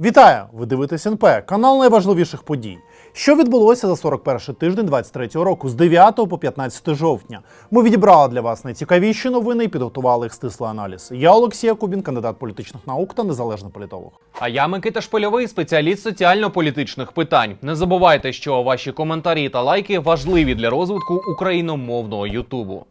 Вітаю! Ви дивитесь НП, канал найважливіших подій. Що відбулося за 41 тиждень 23 року з 9 по 15 жовтня. Ми відібрали для вас найцікавіші новини і підготували їх стислий аналіз. Я Олексій Якубін, кандидат політичних наук та незалежний політолог. А я Микита Шпильовий, спеціаліст соціально-політичних питань. Не забувайте, що ваші коментарі та лайки важливі для розвитку україномовного Ютубу.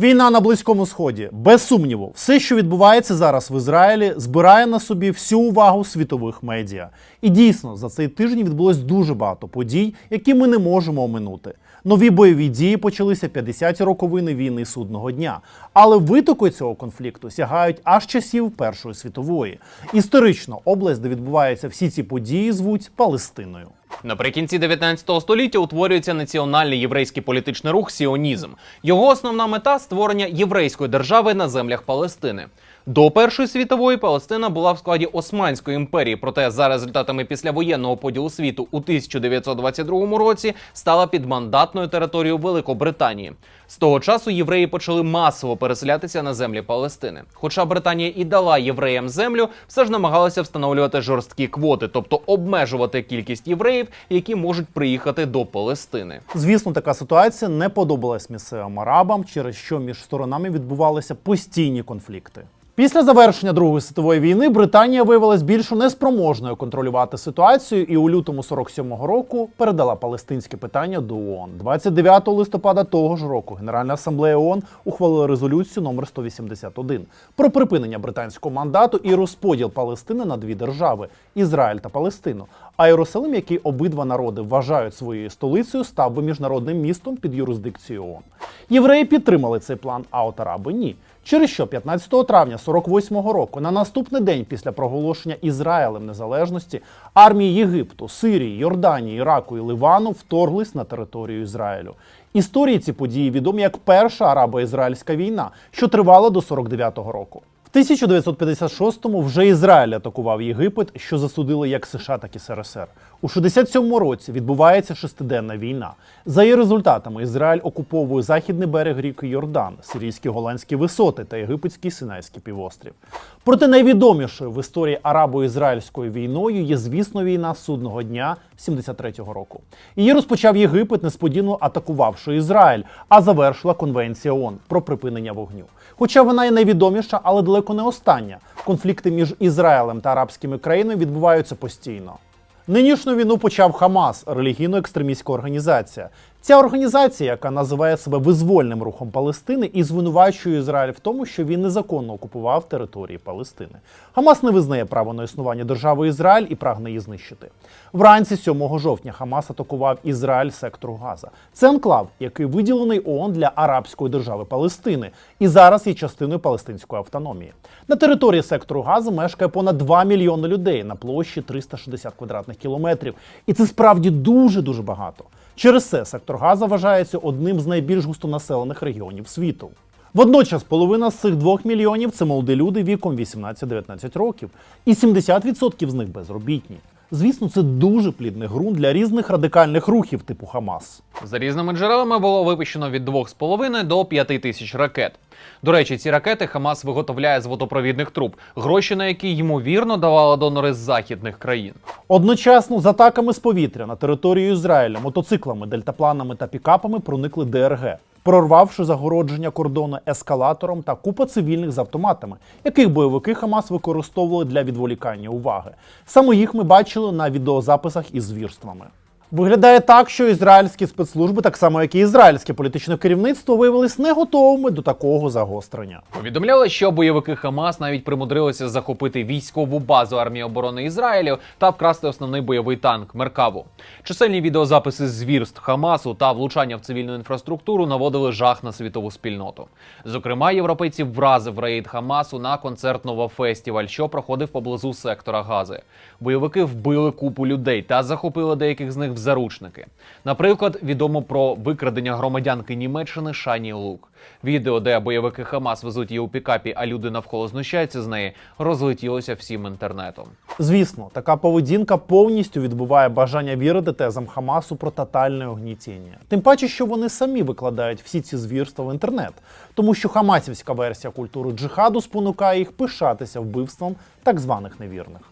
Війна на близькому сході, без сумніву, все, що відбувається зараз в Ізраїлі, збирає на собі всю увагу світових медіа. І дійсно, за цей тиждень відбулось дуже багато подій, які ми не можемо оминути. Нові бойові дії почалися 50-ті роковини війни судного дня, але витоки цього конфлікту сягають аж часів Першої світової. Історично область, де відбуваються всі ці події, звуть Палестиною. Наприкінці 19 століття утворюється національний єврейський політичний рух Сіонізм. Його основна мета створення єврейської держави на землях Палестини. До Першої світової Палестина була в складі Османської імперії, проте за результатами післявоєнного поділу світу у 1922 році стала підмандатною територією Великобританії. З того часу євреї почали масово переселятися на землі Палестини. Хоча Британія і дала євреям землю, все ж намагалася встановлювати жорсткі квоти, тобто обмежувати кількість євреїв, які можуть приїхати до Палестини. Звісно, така ситуація не подобалась місцевим арабам, через що між сторонами відбувалися постійні конфлікти. Після завершення Другої світової війни Британія виявилась більш неспроможною контролювати ситуацію і у лютому 47-го року передала палестинське питання до ООН. 29 листопада того ж року Генеральна асамблея ООН ухвалила резолюцію номер 181 про припинення британського мандату і розподіл Палестини на дві держави Ізраїль та Палестину. А Єрусалим, який обидва народи вважають своєю столицею, став би міжнародним містом під юрисдикцією ООН. Євреї підтримали цей план, а от араби ні. Через що 15 травня 48-го року, на наступний день після проголошення Ізраїлем незалежності, армії Єгипту, Сирії, Йорданії, Іраку і Ливану вторглись на територію Ізраїлю. Історії ці події відомі як Перша арабо-ізраїльська війна, що тривала до 49-го року. В 1956-му вже Ізраїль атакував Єгипет, що засудили як США, так і СРСР. У 67-му році відбувається шестиденна війна. За її результатами Ізраїль окуповує західний берег ріки Йордан, сирійські голландські висоти та єгипетський Синайський півострів. Проте найвідомішою в історії арабо-ізраїльською війною є, звісно, війна судного дня 73-го року. Її розпочав Єгипет, несподівано атакувавши Ізраїль, а завершила Конвенція ООН про припинення вогню. Хоча вона і найвідоміша, але далеко не остання. Конфлікти між Ізраїлем та арабськими країнами відбуваються постійно. Нинішню війну почав Хамас, релігійно-екстремістська організація. Ця організація, яка називає себе визвольним рухом Палестини, і звинувачує Ізраїль в тому, що він незаконно окупував території Палестини. Хамас не визнає право на існування держави Ізраїль і прагне її знищити. Вранці 7 жовтня Хамас атакував Ізраїль сектору Газа. Це анклав, який виділений ООН для арабської держави Палестини, і зараз є частиною палестинської автономії. На території сектору Газа мешкає понад 2 мільйони людей на площі 360 квадратних кілометрів. І це справді дуже дуже багато. Через це сектор Газа вважається одним з найбільш густонаселених регіонів світу. Водночас половина з цих двох мільйонів це молоді люди віком 18-19 років, і 70% з них безробітні. Звісно, це дуже плідний ґрунт для різних радикальних рухів типу Хамас. За різними джерелами було випущено від 2,5 до 5 тисяч ракет. До речі, ці ракети Хамас виготовляє з водопровідних труб, гроші на які ймовірно давали донори з західних країн. Одночасно з атаками з повітря на територію Ізраїля мотоциклами, дельтапланами та пікапами проникли ДРГ, прорвавши загородження кордону ескалатором та купа цивільних з автоматами, яких бойовики Хамас використовували для відволікання уваги. Саме їх ми бачили на відеозаписах із звірствами. Виглядає так, що ізраїльські спецслужби, так само як і ізраїльське політичне керівництво, виявились не готовими до такого загострення. Повідомляли, що бойовики Хамас навіть примудрилися захопити військову базу армії оборони Ізраїлю та вкрасти основний бойовий танк Меркаву. Чисельні відеозаписи звірств Хамасу та влучання в цивільну інфраструктуру наводили жах на світову спільноту. Зокрема, європейці вразив рейд Хамасу на концерт Нова Фестіваль, що проходив поблизу сектора Гази. Бойовики вбили купу людей та захопили деяких з них в заручники. Наприклад, відомо про викрадення громадянки Німеччини Шані Лук. Відео, де бойовики Хамас везуть її у пікапі, а люди навколо знущаються з неї, розлетілося всім інтернетом. Звісно, така поведінка повністю відбуває бажання вірити тезам Хамасу про тотальне огнітіння. Тим паче, що вони самі викладають всі ці звірства в інтернет, тому що хамасівська версія культури джихаду спонукає їх пишатися вбивством так званих невірних.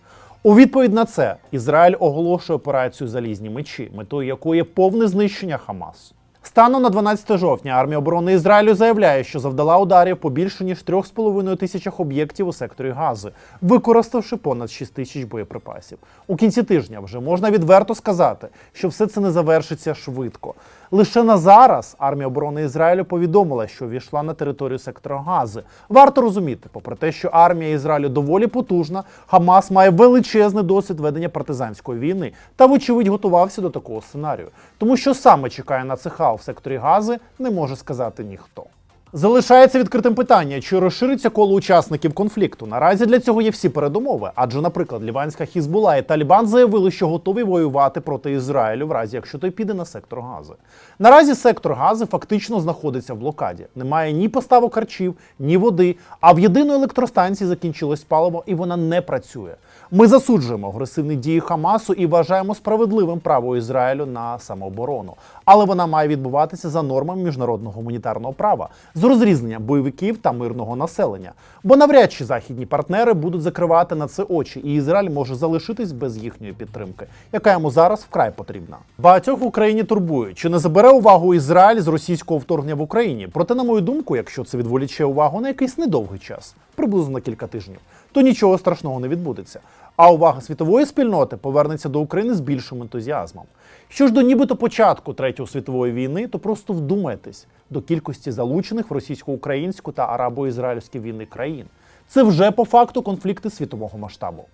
У відповідь на це Ізраїль оголошує операцію Залізні мечі, метою якої повне знищення Хамасу. Станом на 12 жовтня армія оборони Ізраїлю заявляє, що завдала ударів по більше ніж 3,5 тисячах об'єктів у секторі Гази, використавши понад 6 тисяч боєприпасів. У кінці тижня вже можна відверто сказати, що все це не завершиться швидко. Лише на зараз армія оборони Ізраїлю повідомила, що війшла на територію сектора Гази. Варто розуміти, попри те, що армія Ізраїлю доволі потужна, Хамас має величезний досвід ведення партизанської війни та, вочевидь, готувався до такого сценарію. Тому що саме чекає на цеха в секторі Гази, не може сказати ніхто. Залишається відкритим питання, чи розшириться коло учасників конфлікту. Наразі для цього є всі передумови. Адже, наприклад, ліванська Хізбула і Талібан заявили, що готові воювати проти Ізраїлю, в разі якщо той піде на сектор Гази. Наразі сектор Гази фактично знаходиться в блокаді. Немає ні поставок харчів, ні води. А в єдиної електростанції закінчилось паливо, і вона не працює. Ми засуджуємо агресивні дії Хамасу і вважаємо справедливим право Ізраїлю на самооборону. Але вона має відбуватися за нормами міжнародного гуманітарного права з розрізненням бойовиків та мирного населення. Бо навряд чи західні партнери будуть закривати на це очі, і Ізраїль може залишитись без їхньої підтримки, яка йому зараз вкрай потрібна. Багатьох в Україні турбує, чи не забере увагу Ізраїль з російського вторгнення в Україні. Проте, на мою думку, якщо це відволіче увагу на якийсь недовгий час, приблизно на кілька тижнів, то нічого страшного не відбудеться. А увага світової спільноти повернеться до України з більшим ентузіазмом. Що ж до нібито початку Третьої світової війни, то просто вдумайтесь до кількості залучених в російсько-українську та арабо-ізраїльські війни країн. Це вже по факту конфлікти світового масштабу.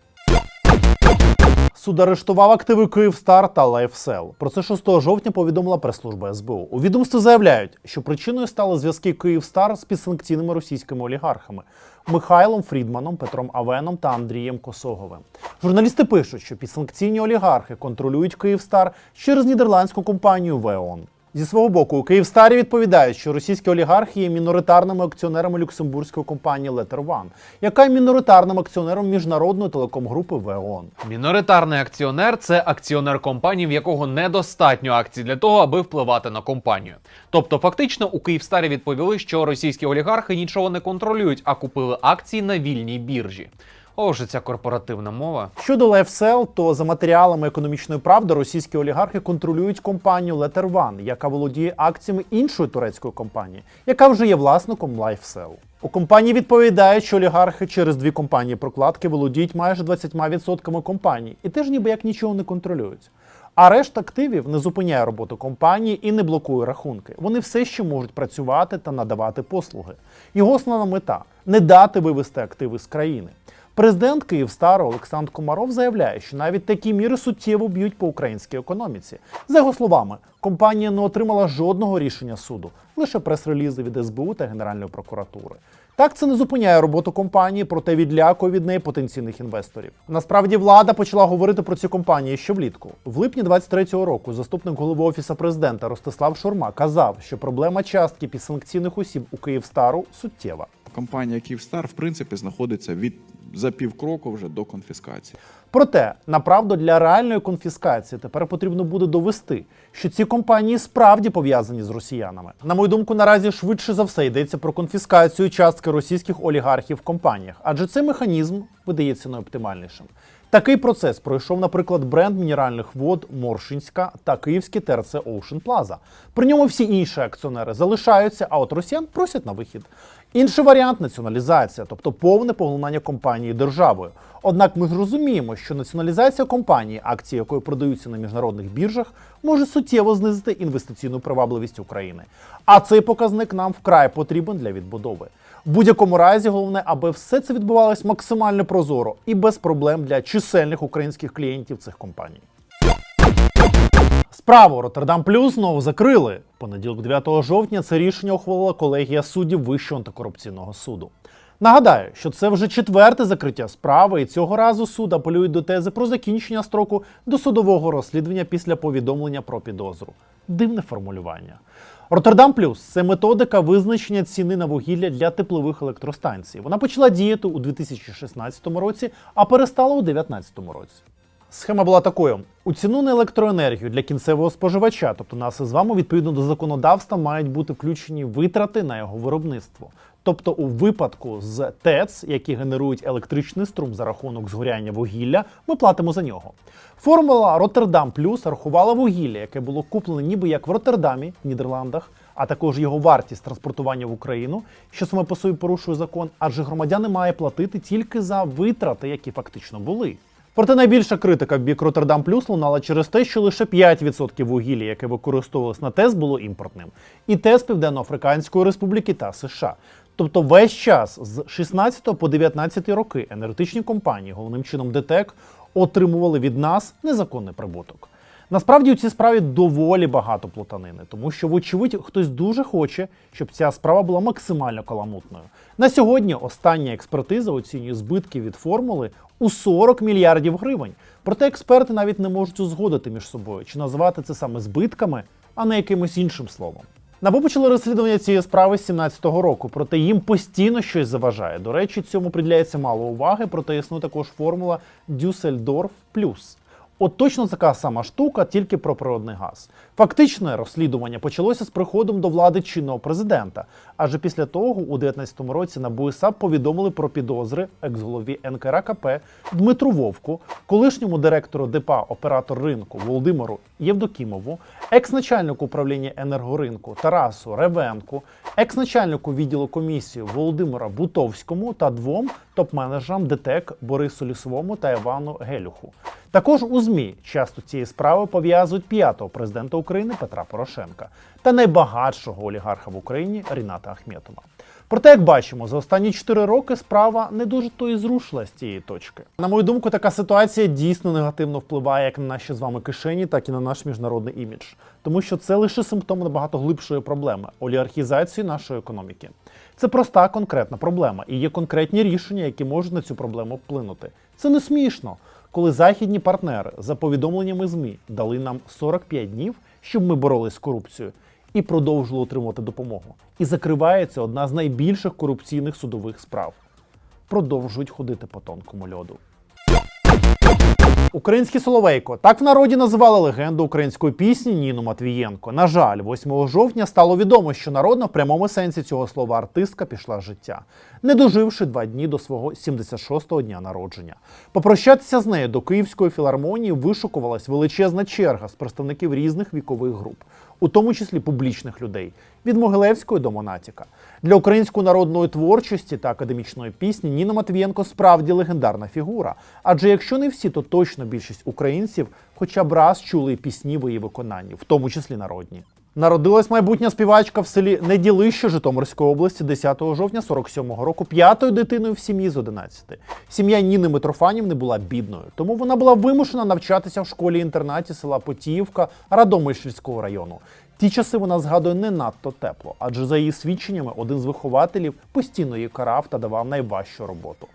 Суд арештував активи Київстар та Лайфсел. Про це 6 жовтня повідомила прес-служба СБУ. У відомстві заявляють, що причиною стали зв'язки Київстар з підсанкційними російськими олігархами Михайлом Фрідманом, Петром Авеном та Андрієм Косоговим. Журналісти пишуть, що підсанкційні олігархи контролюють Київстар через нідерландську компанію Веон. Зі свого боку, у Київстарі відповідають, що російські олігархи є міноритарними акціонерами люксембурзької компанії Letter One, яка є міноритарним акціонером міжнародної телеком-групи ВЕОН. Міноритарний акціонер це акціонер компанії, в якого недостатньо акцій для того, аби впливати на компанію. Тобто, фактично, у Київстарі відповіли, що російські олігархи нічого не контролюють, а купили акції на вільній біржі. О, вже ця корпоративна мова. Щодо LifeSell, то за матеріалами економічної правди російські олігархи контролюють компанію Letter One, яка володіє акціями іншої турецької компанії, яка вже є власником LifeSell. У компанії відповідають, що олігархи через дві компанії прокладки володіють майже 20% компанії і теж ніби як нічого не контролюють. А решта активів не зупиняє роботу компанії і не блокує рахунки. Вони все ще можуть працювати та надавати послуги. Його основна мета не дати вивести активи з країни. Президент Київстару Олександр Комаров заявляє, що навіть такі міри суттєво б'ють по українській економіці. За його словами, компанія не отримала жодного рішення суду, лише прес-релізи від СБУ та Генеральної прокуратури. Так це не зупиняє роботу компанії, проте відлякує від неї потенційних інвесторів. Насправді влада почала говорити про ці компанії ще влітку. В липні 23-го року заступник голови офісу президента Ростислав Шурма казав, що проблема частки підсанкційних осіб у Київстару суттєва. Компанія Київстар, в принципі, знаходиться від за півкроку вже до конфіскації. Проте, направду для реальної конфіскації тепер потрібно буде довести, що ці компанії справді пов'язані з росіянами. На мою думку, наразі швидше за все йдеться про конфіскацію частки російських олігархів в компаніях, адже цей механізм видається найоптимальнішим. Такий процес пройшов, наприклад, бренд мінеральних вод Моршинська та київський ТРЦ Ocean Plaza. При ньому всі інші акціонери залишаються, а от росіян просять на вихід. Інший варіант націоналізація, тобто повне поглинання компанії державою. Однак ми ж розуміємо, що націоналізація компанії, акції якої продаються на міжнародних біржах, може суттєво знизити інвестиційну привабливість України. А цей показник нам вкрай потрібен для відбудови. В будь-якому разі, головне, аби все це відбувалось максимально прозоро і без проблем для чисельних українських клієнтів цих компаній. Справу Роттердам Плюс знову закрили. Понеділок 9 жовтня це рішення ухвалила колегія суддів Вищого антикорупційного суду. Нагадаю, що це вже четверте закриття справи, і цього разу суд апелює до тези про закінчення строку досудового розслідування після повідомлення про підозру. Дивне формулювання. Роттердам Плюс це методика визначення ціни на вугілля для теплових електростанцій. Вона почала діяти у 2016 році, а перестала у 2019 році. Схема була такою: у ціну на електроенергію для кінцевого споживача, тобто нас із вами, відповідно до законодавства, мають бути включені витрати на його виробництво. Тобто, у випадку з ТЕЦ, які генерують електричний струм за рахунок згоряння вугілля, ми платимо за нього. Формула Роттердам Плюс рахувала вугілля, яке було куплене ніби як в Роттердамі, Нідерландах, а також його вартість транспортування в Україну, що саме по собі порушує закон, адже громадяни має платити тільки за витрати, які фактично були. Проте найбільша критика в бік Роттердам Плюс лунала через те, що лише 5% вугілля, яке використовувалось на ТЕС, було імпортним. І ТЕС Південно-Африканської Республіки та США. Тобто весь час з 16 по 19 роки енергетичні компанії, головним чином ДТЕК, отримували від нас незаконний прибуток. Насправді у цій справі доволі багато плутанини, тому що, вочевидь, хтось дуже хоче, щоб ця справа була максимально каламутною. На сьогодні остання експертиза оцінює збитки від формули у 40 мільярдів гривень. Проте експерти навіть не можуть узгодити між собою, чи називати це саме збитками, а не якимось іншим словом. НАБУ почали розслідування цієї справи з 17-го року, проте їм постійно щось заважає. До речі, цьому приділяється мало уваги, проте існує також формула Дюссельдорф плюс. От точно така сама штука, тільки про природний газ. Фактичне розслідування почалося з приходом до влади чинного президента. Адже після того, у 19-му році на БУСАП повідомили про підозри екс-голові НКРКП Дмитру Вовку, колишньому директору ДПА оператор ринку Володимиру Євдокімову, екс-начальнику управління енергоринку Тарасу Ревенку, екс-начальнику відділу комісії Володимира Бутовському та двом топ-менеджерам ДТЕК Борису Лісовому та Івану Гелюху. Також у ЗМІ часто цієї справи пов'язують п'ятого президента України Петра Порошенка та найбагатшого олігарха в Україні Ріната Ахметова. Проте, як бачимо, за останні 4 роки справа не дуже то і зрушила з цієї точки. На мою думку, така ситуація дійсно негативно впливає як на наші з вами кишені, так і на наш міжнародний імідж, тому що це лише симптом набагато глибшої проблеми олігархізації нашої економіки. Це проста конкретна проблема, і є конкретні рішення, які можуть на цю проблему вплинути. Це не смішно, коли західні партнери за повідомленнями ЗМІ дали нам 45 днів, щоб ми боролись з корупцією, і продовжили отримувати допомогу. І закривається одна з найбільших корупційних судових справ. Продовжують ходити по тонкому льоду. Український Соловейко. Так в народі називали легенду української пісні Ніну Матвієнко. На жаль, 8 жовтня стало відомо, що народна в прямому сенсі цього слова артистка пішла з життя, не доживши два дні до свого 76-го дня народження. Попрощатися з нею до Київської філармонії вишукувалась величезна черга з представників різних вікових груп, у тому числі публічних людей від Могилевської до Монатіка. Для української народної творчості та академічної пісні Ніна Матвієнко справді легендарна фігура. Адже якщо не всі, то точно більшість українців хоча б раз чули пісні в її виконанні, в тому числі народні. Народилась майбутня співачка в селі Неділище Житомирської області 10 жовтня 47-го року, п'ятою дитиною в сім'ї з 11. Сім'я Ніни Митрофанівни була бідною, тому вона була вимушена навчатися в школі-інтернаті села Потіївка Радомишльського району. Ті часи вона згадує не надто тепло, адже за її свідченнями один з вихователів постійно її карав та давав найважчу роботу.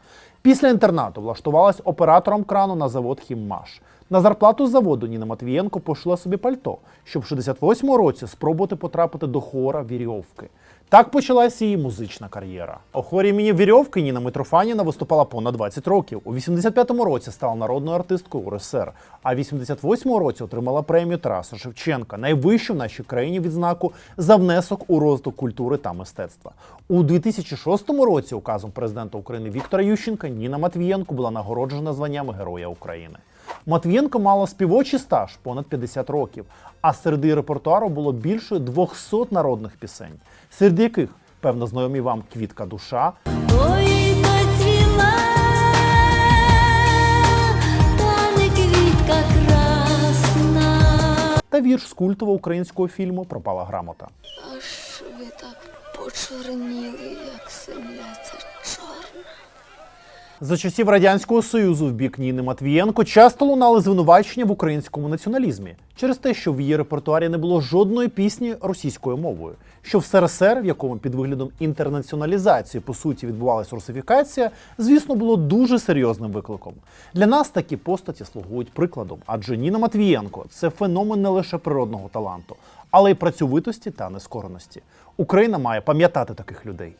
Після інтернату влаштувалась оператором крану на завод Хіммаш. На зарплату з заводу Ніна Матвієнко пошила собі пальто, щоб в 68-му році спробувати потрапити до хора Вірьовки. Так почалась її музична кар'єра. У хорі імені Вірьовки Ніна Митрофаніна виступала понад 20 років. У 85-му році стала народною артисткою УРСР, а в 88-му році отримала премію Тараса Шевченка, найвищу в нашій країні відзнаку за внесок у розвиток культури та мистецтва. У 2006 році указом президента України Віктора Ющенка Ніна Матвієнко була нагороджена званням Героя України. Матвієнко мала співочий стаж понад 50 років, а серед її репертуару було більше 200 народних пісень, серед яких, певно, знайомі вам Квітка душа, Ой, та не квітка красна. та вірш з культового українського фільму Пропала грамота. Аж ви так почорніли, як земля ця. За часів радянського союзу в бік Ніни Матвієнко часто лунали звинувачення в українському націоналізмі через те, що в її репертуарі не було жодної пісні російською мовою. Що в СРСР, в якому під виглядом інтернаціоналізації по суті відбувалася русифікація, звісно, було дуже серйозним викликом. Для нас такі постаті слугують прикладом, адже Ніна Матвієнко це феномен не лише природного таланту, але й працьовитості та нескореності. Україна має пам'ятати таких людей.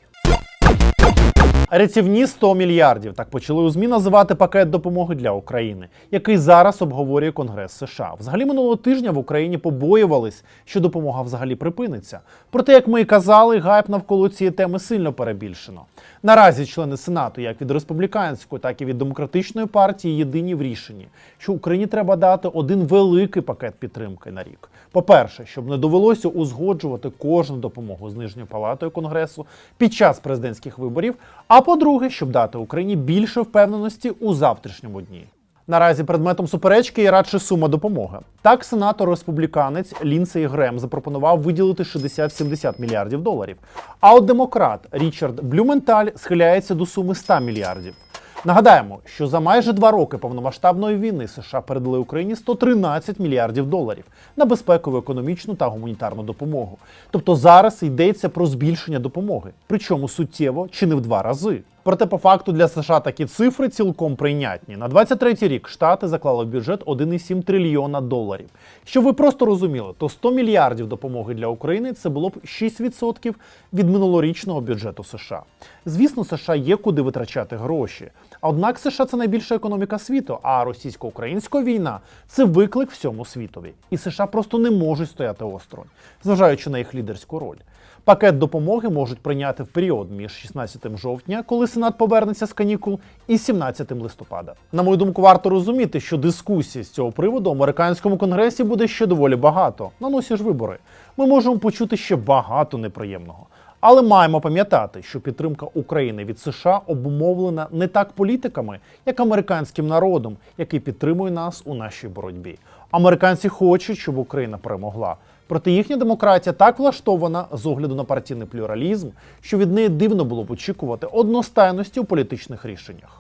Рятівні 100 мільярдів так почали у ЗМІ називати пакет допомоги для України, який зараз обговорює Конгрес США. Взагалі минулого тижня в Україні побоювались, що допомога взагалі припиниться. Проте, як ми і казали, гайп навколо цієї теми сильно перебільшено. Наразі члени Сенату, як від республіканської, так і від демократичної партії, єдині в рішенні, що Україні треба дати один великий пакет підтримки на рік. По-перше, щоб не довелося узгоджувати кожну допомогу з нижньою палатою конгресу під час президентських виборів. А по-друге, щоб дати Україні більше впевненості у завтрашньому дні. Наразі предметом суперечки є радше сума допомоги. Так, сенатор республіканець Лінсей Грем запропонував виділити 60-70 мільярдів доларів. А от демократ Річард Блюменталь схиляється до суми 100 мільярдів. Нагадаємо, що за майже два роки повномасштабної війни США передали Україні 113 мільярдів доларів на безпекову, економічну та гуманітарну допомогу. Тобто зараз йдеться про збільшення допомоги, причому суттєво чи не в два рази. Проте по факту для США такі цифри цілком прийнятні. На 23-й рік штати заклали в бюджет 1,7 трильйона доларів. Щоб ви просто розуміли, то 100 мільярдів допомоги для України це було б 6% від минулорічного бюджету США. Звісно, США є куди витрачати гроші. Однак США це найбільша економіка світу, а російсько-українська війна це виклик всьому світові. І США просто не можуть стояти осторонь, зважаючи на їх лідерську роль. Пакет допомоги можуть прийняти в період між 16 жовтня, коли Сенат повернеться з канікул, і 17 листопада. На мою думку, варто розуміти, що дискусії з цього приводу в американському конгресі буде ще доволі багато. На носі ж вибори. Ми можемо почути ще багато неприємного. Але маємо пам'ятати, що підтримка України від США обумовлена не так політиками, як американським народом, який підтримує нас у нашій боротьбі. Американці хочуть, щоб Україна перемогла. Проте їхня демократія так влаштована з огляду на партійний плюралізм, що від неї дивно було б очікувати одностайності у політичних рішеннях.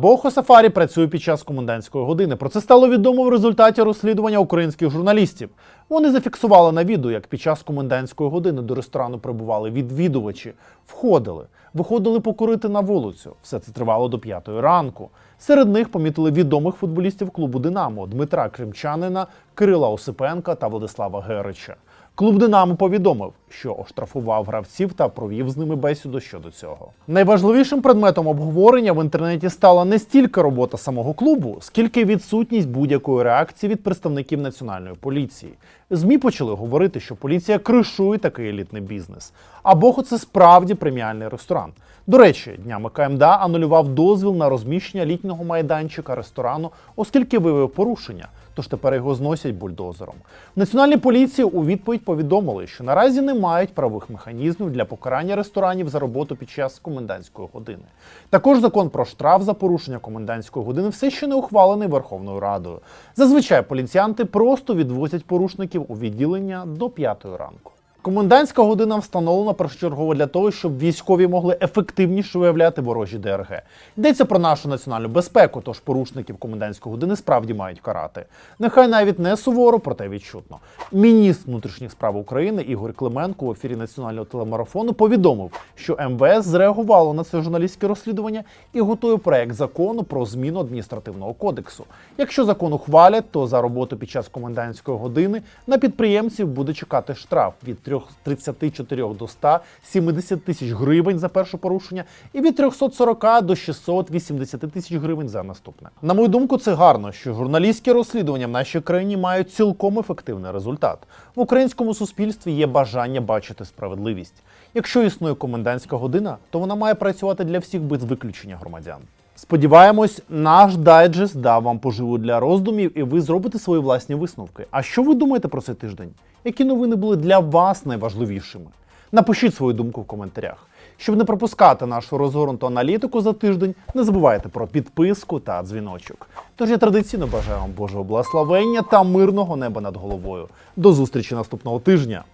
Бохо Сафарі працює під час комендантської години. Про це стало відомо в результаті розслідування українських журналістів. Вони зафіксували на відео, як під час комендантської години до ресторану прибували відвідувачі, входили, виходили покурити на вулицю. Все це тривало до п'ятої ранку. Серед них помітили відомих футболістів клубу Динамо Дмитра Кримчанина, Кирила Осипенка та Владислава Герича. Клуб Динамо повідомив, що оштрафував гравців та провів з ними бесіду щодо цього. Найважливішим предметом обговорення в інтернеті стала не стільки робота самого клубу, скільки відсутність будь-якої реакції від представників національної поліції. ЗМІ почали говорити, що поліція кришує такий елітний бізнес. А богу, це справді преміальний ресторан. До речі, днями КМДА анулював дозвіл на розміщення літнього майданчика ресторану, оскільки виявив порушення. Тож тепер його зносять бульдозером. В національній поліції у відповідь повідомили, що наразі не мають правових механізмів для покарання ресторанів за роботу під час комендантської години. Також закон про штраф за порушення комендантської години все ще не ухвалений Верховною Радою. Зазвичай поліціянти просто відвозять порушників у відділення до п'ятої ранку. Комендантська година встановлена першочергово для того, щоб військові могли ефективніше виявляти ворожі ДРГ. Йдеться про нашу національну безпеку, тож порушників комендантської години справді мають карати. Нехай навіть не суворо, проте відчутно. Міністр внутрішніх справ України Ігор Клименко в ефірі національного телемарафону повідомив, що МВС зреагувало на це журналістське розслідування і готує проект закону про зміну адміністративного кодексу. Якщо закон ухвалять, то за роботу під час комендантської години на підприємців буде чекати штраф від 34 до 170 тисяч гривень за перше порушення і від 340 до 680 тисяч гривень за наступне. На мою думку, це гарно, що журналістські розслідування в нашій країні мають цілком ефективний результат. В українському суспільстві є бажання бачити справедливість. Якщо існує комендантська година, то вона має працювати для всіх без виключення громадян. Сподіваємось, наш дайджест дав вам поживу для роздумів, і ви зробите свої власні висновки. А що ви думаєте про цей тиждень? Які новини були для вас найважливішими? Напишіть свою думку в коментарях. Щоб не пропускати нашу розгорнуту аналітику за тиждень, не забувайте про підписку та дзвіночок. Тож я традиційно бажаю вам Божого благословення та мирного неба над головою. До зустрічі наступного тижня!